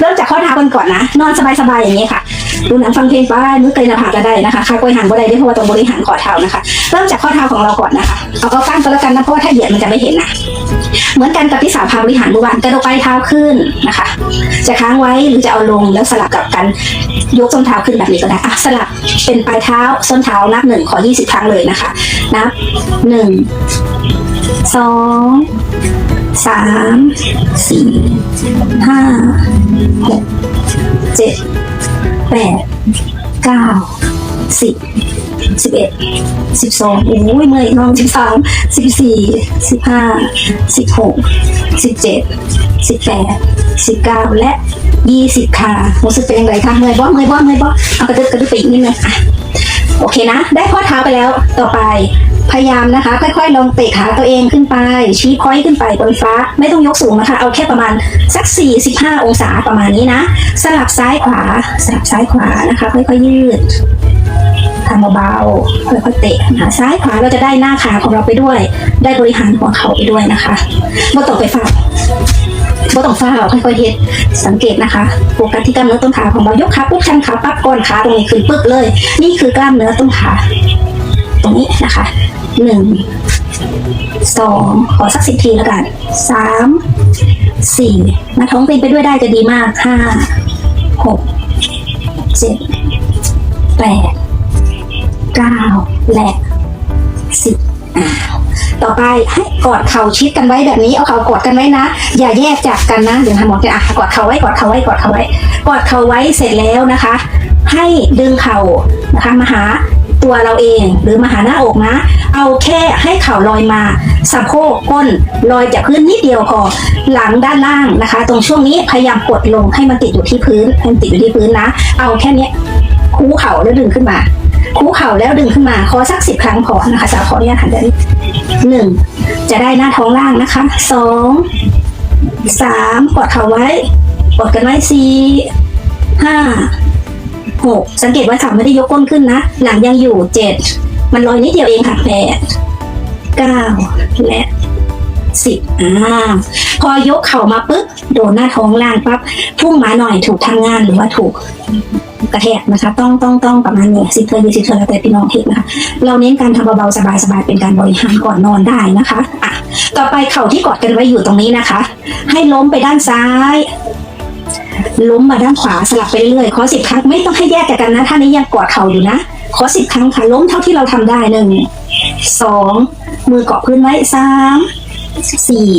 เริ่มจากข้อเท้ากันก่อนนะ นอนสบายๆอย่างนี้ค่ะ ดูหนังฟังเพลงไปมือเกยหน้าผากก็ได้นะคะคากล้วยหางก็ได้ด้วยเพราะว่าต้องบริหารข้อเท้านะคะ เริ่มจากข้อเท้าของเราก่อนนะคะ เอาเอาก้านก็แล้วกันนะเพราะว่าถ้าเหยียดมันจะไม่เห็นนะ เหมือนกันกับที่สาวพาบริหารเมื่อวานกระโดดปลายเท้าขึ้นนะคะ จะค้างไว้หรือจะเอาลงแล้วสลับกับการยกส้นเท้าขึ้นแบบนี้ก็ได้อะสลับเป็นปลายเท้าส้นเท้านับหนึ่งขอ20ครั้งเลยนะคะ นับหนึ่ง สองสามสี่ห้าหกเจ็ดแปดเก้าสิบสิบเอ็ดสิบสองโอ้ยเมื่อยลองสิบสามสิบสี่สิบห้าสิบหกสิบเจ็ดสิบแปดสิบเก้าและยี่สิบค่ะรู้สึกเป็นยังไงคะเมื่อยบ่เมื่อยบ่เมื่อยบ่เอากระดึบกระดึบไปอีกนิดนึงอะโอเคนะ ได้ข้อเท้าไปแล้วต่อไป พยายามนะคะ ค่อยๆลองเตะขาตัวเองขึ้นไป ชี้พอยต์ขึ้นไปบนฟ้า ไม่ต้องยกสูงนะคะ เอาแค่ประมาณสัก 45 องศาประมาณนี้นะ สลับซ้ายขวา สลับซ้ายขวานะคะ ค่อยๆ ยืดทำเบาๆค่อยๆเตะหาซ้ายขวาเราจะได้หน้าขาของเราไปด้วย ได้บริหารหัวเข่าไปด้วยนะคะไม่ต้องไปฝากไม่ต้องฝ้าค่อยๆเฮ็ดสังเกตนะคะโฟกัสที่กล้ามเนื้อต้นขาของเรายกขาปุ๊บชันขาปั๊บก้อนขาตรงนี้ขึ้นปึ๊บเลย นี่คือกล้ามเนื้อต้นขา ตรงนี้นะคะหนึ่งสองขอสักสิบทีแล้วกันสามสี่หน้าท้องเป็นไปด้วยได้จะดีมากห้าหกเจ็ดแปดเก้าและสิบต่อไปให้กอดเข่าชิดกันไว้แบบนี้เอาเข่ากอดกันไว้นะ อย่าแยกจากกันนะเดี๋ยวทำหมอจะอะกอดเข่าไว้กอดเข่าไว้กอดเข่าไว้กอดเข่าไว้เสร็จแล้วนะคะ ให้ดึงเข่านะคะมาหา ตัวเราเอง หรือมาหาหน้าอกนะ เอาแค่ให้เข่าลอยมาสะโพกก้นลอยจากพื้นนิดเดียวพอหลังด้านล่างนะคะ ตรงช่วงนี้พยายามกดลงให้มันติดอยู่ที่พื้นให้มันติดอยู่ที่พื้นนะ เอาแค่นี้คู่เข่าแล้วดึงขึ้นมาคู่เข่าแล้วดึงขึ้นมาขอสักสิบครั้งพอนะคะสาวขออนุญาตหันไปหนึ่งจะได้หน้าท้องล่างนะคะสองสามกดเข่าไว้กดกันไว้สี่ห้า หกสังเกตว่าขาไม่ได้ยกก้นขึ้นนะ หลังยังอยู่เจ็ดมันลอยนิดเดียวเองค่ะแปดเก้าและสิบอ่า พอยกเข่ามาปุ๊บโดนหน้าท้องล่างปั๊บพุ่งมาหน่อยถูกทางงานหรือว่าถูกกระแทกนะคะ ต้องต้องต้องประมาณนี้สิบเทอร์ยี่สิบเทอร์แล้วแต่พี่น้องเทคนะคะ เราเน้นการทำเบาๆสบายๆเป็นการบริหารก่อนนอนได้นะคะอะต่อไปเข่าที่กอดกันไว้อยู่ตรงนี้นะคะ ให้ล้มไปด้านซ้าย ล้มมาด้านขวาสลับไปเรื่อยๆขอสิบครั้งไม่ต้องให้แยกจากกันนะท่านี้ยังกอดเข่าอยู่นะขอสิบครั้งค่ะล้มเท่าที่เราทำได้หนึ่งสองมือเกาะพื้นไว้สามสี่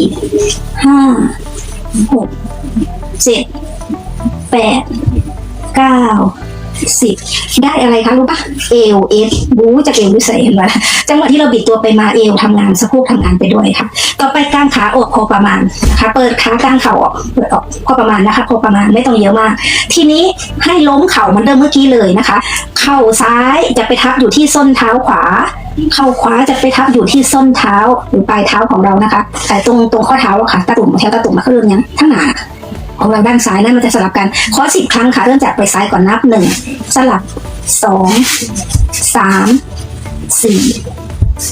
ห้าหกเจ็ดแปดเก้า สิบได้อะไรคะรู้ปะเอวเอฟบูจะเอวดูใส่เห็นไหมจังหวะที่เราบิดตัวไปมาเอวทำงานสะโพกทำงานไปด้วยค่ะ ต่อไปกลางขาออกพอประมาณนะคะ เปิดขากลางเข่าออกเปิดออกพอประมาณนะคะ พอประมาณไม่ต้องเยอะมาก ทีนี้ให้ล้มเข่าเหมือนเดิมเมื่อกี้เลยนะคะ เข่าซ้ายจะไปทับอยู่ที่ส้นเท้าขวาเข่าขวาจะไปทับอยู่ที่ส้นเท้าหรือปลายเท้าของเรานะคะ แต่ตรงตรงข้อเท้าอะค่ะตะตุ่มแถวตะตุ่มมาขึ้นเรื่องยังทั้งหนา ของเราด้านซ้ายนั่นมันจะสลับกันขอสิบครั้งค่ะเริ่มจากไปซ้ายก่อนนับหนึ่งสลับสองสามสี่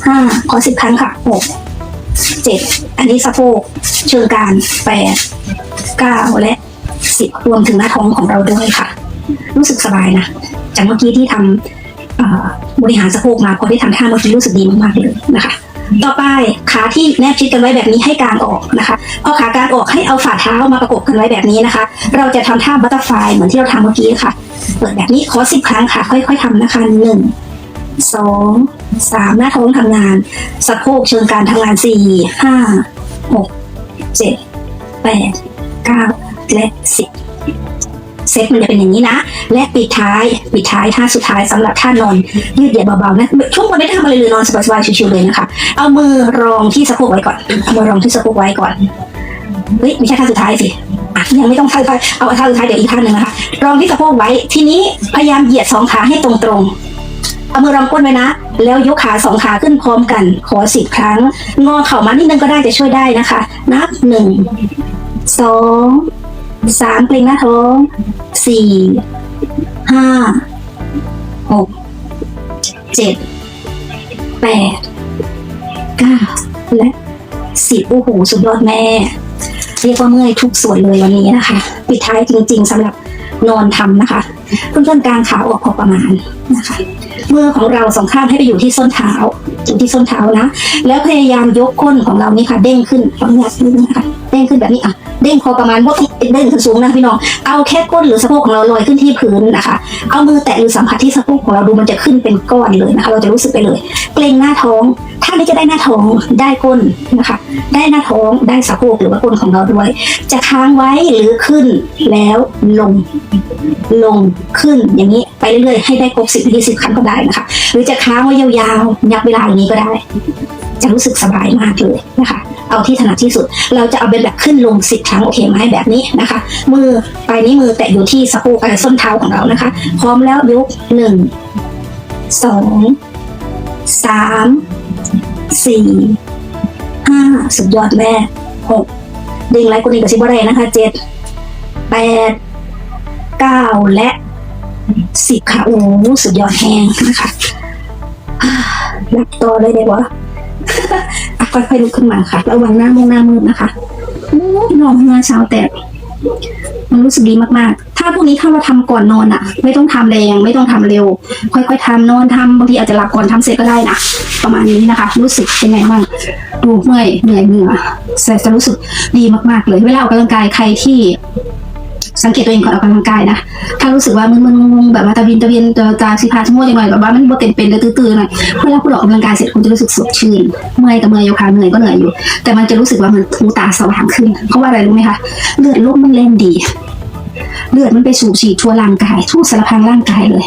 ห้าขอสิบครั้งค่ะหกเจ็ดอันนี้สะโพกเชิงกรานแปดเก้าและสิบรวมถึงหน้าท้องของเราด้วยค่ะ รู้สึกสบายนะจากเมื่อกี้ที่ทำบริหารสะโพกมาพอได้ทำท่าเมื่อกี้รู้สึกดีมากๆเลยนะคะ ต่อไปขาที่แนบชิดกันไว้แบบนี้ให้กางออกนะคะพอขากางออกให้เอาฝ่าเท้ามาประกบกันไว้แบบนี้นะคะ เราจะทำท่าบัตเตอร์ฟลายเหมือนที่เราทำเมื่อกี้ค่ะ เปิดแบบนี้ขอสิบครั้งค่ะ ค่อย ๆทำนะคะหนึ่งสองสามหน้าท้องทำงานสะโพกเชิงการทำงานสี่ห้าหกเจ็ดแปดเก้าและสิบ เซตมันจะเป็นอย่างนี้นะ และปิดท้ายปิดท้ายท่าสุดท้ายสำหรับท่านอนยืดเหยียดเบาๆนะช่วงวันไม่ได้ทำอะไรเลยนอนสบายๆชิวๆเลยนะคะ เอามือรองที่สะโพกไว้ก่อนเอามือรองที่สะโพกไว้ก่อนเฮ้ยไม่ใช่ท่าสุดท้ายสิยังไม่ต้องท่าสุดท้ายเอาท่าสุดท้ายเดี๋ยวอีกท่าหนึ่งนะคะรองที่สะโพกไว้ทีนี้พยายามเหยียดสองขาให้ตรงๆเอามือรองก้นไว้นะ แล้วยกขาสองขาขึ้นพร้อมกัน ขอสิบครั้ง งอเข่ามานิดนึงก็ได้จะช่วยได้นะคะ นับหนึ่งสอง สามเกร็งหน้าท้องสี่ห้าหกเจ็ดแปดเก้าและสิบโอ้โหสุดยอดแม่ เรียกว่าเมื่อยทุกส่วนเลยวันนี้นะคะ ปิดท้ายจริง ๆสำหรับนอนทำนะคะเพื่อนๆกลางขาออกพอประมาณนะคะมือของเราสองข้างให้ไปอยู่ที่ส้นเท้าอยู่ที่ส้นเท้านะ แล้วพยายามยกก้นของเรานี่ค่ะ เด้งขึ้นขออนุญาตนิดนึงนะคะเด้งขึ้นแบบนี้อะ เด้งพอประมาณว่าต้องเด้งถึงสูงนะพี่น้อง เอาแค่ก้นหรือสะโพกของเราลอยขึ้นที่พื้นนะคะ เอามือแตะหรือสัมผัสที่สะโพกของเราดูมันจะขึ้นเป็นก้อนเลยนะคะ เราจะรู้สึกไปเลย เกรงหน้าท้อง ถ้านี้จะได้หน้าท้องได้ก้นนะคะ ได้หน้าท้องได้สะโพกหรือว่าก้นของเราด้วย จะค้างไว้หรือขึ้นแล้วลง ลงขึ้นอย่างนี้ไปเรื่อยๆให้ได้ครบสิบยี่สิบครั้งก็ได้นะคะ หรือจะค้างไว้ยาวๆยับเวลาอย่างนี้ก็ได้ จะรู้สึกสบายมากเลยนะคะ เอาที่ถนัดที่สุด เราจะเอาเป็นแบบขึ้นลงสิบครั้งโอเคไหมแบบนี้นะคะ มือปลายนิ้วมือแตะอยู่ที่สะโพกเอ่อส้นเท้าของเรานะคะ พร้อมแล้วยกหนึ่งสองสามสี่ห้าสุดยอดแม่หกดึงไลค์กุนีกับซิบอะไรนะคะเจ็ดแปดเก้าและสิบค่ะโอ้สุดยอดแห้งนะคะหลับต่อเลยเดี๋ยววะ อะค่อยๆลุกขึ้นมาค่ะ ระวังหน้ามุงหน้ามืดนะคะนอนเมื่อเช้าแต่มันรู้สึกดีมากๆ ถ้าพวกนี้ถ้าเราทำก่อนนอนอะไม่ต้องทำแรงไม่ต้องทำเร็ว ค่อยๆทำนอนทำบางทีอาจจะหลับก่อนทำเสร็จก็ได้นะประมาณนี้นะคะ รู้สึกเป็นไงบ้างดูเมื่อยเหนื่อยเหงื่อแต่จะรู้สึกดีมากๆเลย เวลาออกกำลังกายใครที่ สังเกตตัวเองก่อนออกกำลังกายนะถ้ารู้สึกว่ามึนๆงงแบบว่าตะวินตะเวียนตาสีพาชะโมกยังไงแบบว่ามันบวเต็มเป็นเลยตื้อๆหน่อยเวลาคุณออกกำลังกายเสร็จคุณจะรู้สึกสดชื่นเมื่อยกับเมื่อยโยคะเหนื่อยก็เหนื่อยอยู่ แต่มันจะรู้สึกว่ามันทูตาสว่างขึ้นเพราะว่าอะไรรู้ไหมคะเลือดลมมันเล่นดี เลือดมันไปสูบฉีดทั่วร่างกายทั่วสารพังร่างกายเลย